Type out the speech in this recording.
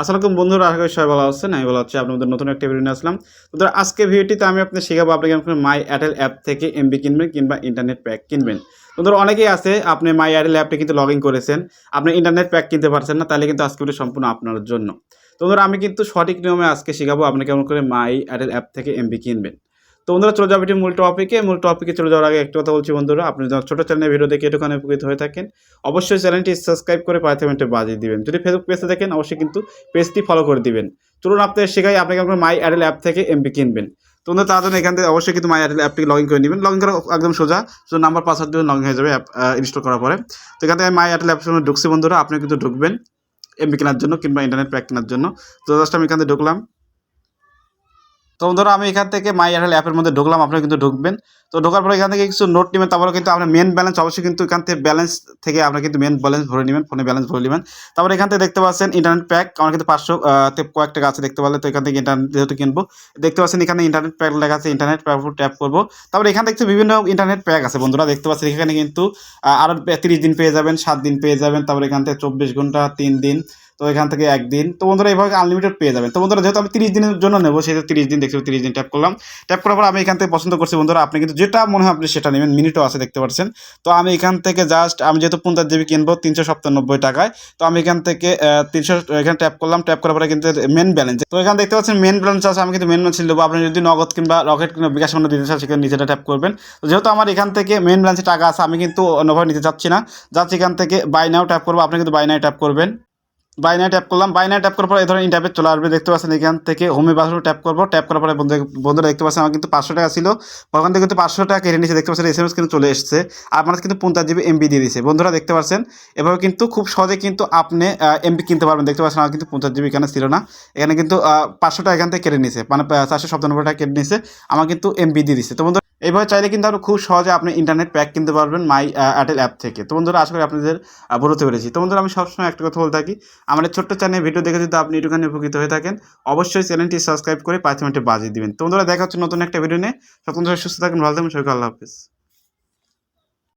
আসসালাম বন্ধুরা, আশা করি সবাই ভালো আছেন। আমি ভালো আছি আপনাদের নতুন একটা ভিডিও নিয়ে আসলাম। তো আজকে ভিডিওটিতে আমি আপনি শেখাবো আপনি কেমন মাই এয়ারটেল অ্যাপ থেকে এমবি কিনবেন কিংবা ইন্টারনেট প্যাক কিনবেন। তো ধরো অনেকেই আছে, আপনি মাই এয়ারটেল অ্যাপটি কিন্তু লগ ইন করেছেন, আপনি ইন্টারনেট প্যাক কিনতে পারছেন না, তাহলে কিন্তু আজকে সম্পূর্ণ আপনার জন্য। তো আমি কিন্তু সঠিক নিয়মে আজকে শেখাবো আপনি কেমন করে মাই এয়ারটেল অ্যাপ থেকে এমবি কিনবেন। তো বন্ধুরা, চলে যাবে মূল টপিকে মূল টপিকে চলে যাওয়ার আগে একটা কথা বলছি বন্ধুরা, আপনি যখন ছোটো চ্যানেলের ভিডিও দেখে এটুখানে উপকৃত হয়ে থাকেন, অবশ্যই চ্যানেলটি সাবস্ক্রাইব করে পাঁচ মিনিটে বাজিয়ে দিবেন। যদি ফেসবুক পেজে দেখেন, অবশ্যই কিন্তু পেজটি ফলো করে দিবেন। চলুন, আপনাদের শেখাই আপনি কেমন করে মাই এয়ারটেল অ্যাপ থেকে এমবি কিনবেন। তো বন্ধুরা জন্য এখান থেকে অবশ্যই কিন্তু মাই এয়ারটেল অ্যাপটি লগ ইন করে নেবেন। লগ ইন করা একদম সোজা শুধু নাম্বার পাসওয়ার্ড দিয়ে লগ ইন হয়ে যাবে অ্যাপ ইনস্টল করার পরে। তো এখান থেকে মাই অ্যাপের সঙ্গে ঢুকছি বন্ধুরা আপনি কিন্তু ঢুকবেন এমবি কেনার জন্য কিংবা ইন্টারনেট প্যাক কেনার জন্য। তো জাস্ট আমি এখান থেকে ঢুকলাম। তো ধরো আমি এখান থেকে মাই এয়ারটেল অ্যাপের মধ্যে ঢুকলাম, আপনারা কিন্তু ঢুকবেন। তো ঢোকার পরে এখান থেকে কিছু নোট নেবেন, তারপরে কিন্তু আপনার মেন ব্যালেন্স অবশ্যই কিন্তু এখান থেকে ব্যালেন্স থেকে আপনার কিন্তু মেন ব্যালেন্স ভরে নেবেন ফোনে ব্যালেন্স ভরে নেবেন। তারপরে এখান থেকে দেখতে পাচ্ছেন ইন্টারনেট প্যাক আমার কিন্তু পাঁচশো কয়েক টাকা আছে, দেখতে পারলে তো এখান থেকে ইন্টারনেট যেহেতু কিনবো। দেখতে পাচ্ছেন এখানে ইন্টারনেট প্যাক লেখা আছে ইন্টারনেট প্যাক ট্যাপ করব। তারপরে এখান থেকে বিভিন্ন ইন্টারনেট প্যাক আছে, বন্ধুরা, দেখতে পাচ্ছেন এখানে কিন্তু আরও তিরিশ দিন পেয়ে যাবেন, সাত দিন পেয়ে যাবেন, তারপরে এখান থেকে চব্বিশ ঘণ্টা, তিন দিন তো এখান থেকে একদিন। তো বন্ধুরা এইভাবে আনলিমিটেড পেয়ে যাবেন। তো বন্ধুরা, যেহেতু আমি তিরিশ দিনের জন্য নেব, সেহেতু তিরিশ দিন, দেখছি, তিরিশ দিন ট্যাপ করলাম। ট্যাপ করার পর আমি এখান থেকে পছন্দ করছি, বন্ধুরা, আপনি কিন্তু যেটা মনে হয় আপনি সেটা নেবেন। মিনিটও আছে, দেখতে পাচ্ছেন। তো আমি এখান থেকে জাস্ট আমি যেহেতু পঞ্চাশ জিবি কিনবো, তিনশো সপ্তানব্বই টাকায়, তো আমি এখান থেকে তিনশো, এখানে ট্যাপ করলাম। ট্যাপ করার পরে কিন্তু মেন ব্যালেন্স তো এখানে দেখতে পাচ্ছেন মেন ব্যালেন্স আছে, আমি কিন্তু মেন ব্যালেন্স দেবো আপনি যদি নগদ কিংবা রকেট কিংবা বিকাশ মনে দিতে চান, সেখানে নিচেটা ট্যাপ করবেন। তো যেহেতু আমার এখান থেকে মেন ব্যালেন্সে টাকা আছে, আমি কিন্তু অন্যভাবে নিতে চাচ্ছি না। যাচ্ছি এখান থেকে বাই নাও ট্যাপ করব, আপনি কিন্তু বাই নাও ট্যাপ করবেন। বাইনা ট্যাপ করলাম। বাইনা ট্যাপ করার পর এই ধরনের ইন্টারভেট চলে আসবে। দেখতে পাচ্ছেন এখান থেকে হোমে বাথরুম ট্যাপ করব। ট্যাপ করার পরে বন্ধু বন্ধুরা দেখতে পাচ্ছেন আমার কিন্তু পাঁচশো টাকা ছিল। ওখান থেকে কিন্তু পাঁচশো টাকা কেটে নিয়েছে। দেখতে পাচ্ছেন এস কিন্তু চলে এসেছে। আমার কিন্তু পঞ্চাশ জিবি এমবি দিয়ে দিয়েছে। বন্ধুরা দেখতে পাচ্ছেন, এভাবে কিন্তু খুব সহজে কিন্তু আপনি এমবি কিনতে পারবেন। দেখতে পাচ্ছেন আমার কিন্তু পঞ্চাশ জিবি এখানে ছিল না। এখানে কিন্তু পাঁচশো টাকা এখান থেকে কেটে নিয়েছে। মানে চারশো সপ্তানব্বই টাকা কেটে নিয়েছে। আমার কিন্তু এমবি দিয়ে দিচ্ছে তো বন্ধুরা এইভাবে চাইলে কিন্তু আপনি খুব সহজে আপনি ইন্টারনেট প্যাক কিনতে পারবেন মাই এয়ারটেল অ্যাপ থেকে। তো বন্ধুরা, আশা করি আপনাদের বলতে পেরেছি। তো বন্ধুরা, আমি সবসময় একটা কথা বলে থাকি, আমাদের ছোট্ট চ্যানেল ভিডিও দেখে যদি আপনি একটুখানি উপকৃত হয়ে থাকেন, অবশ্যই চ্যানেলটি সাবস্ক্রাইব করে পাঁচ মিনিটে বাজিয়ে দেবেন। তো বন্ধুরা, দেখা হচ্ছে নতুন একটা ভিডিও নিয়ে। সকল সুস্থ থাকেন, ভালো থাকবেন সবাইকে আল্লাহ হাফিজ।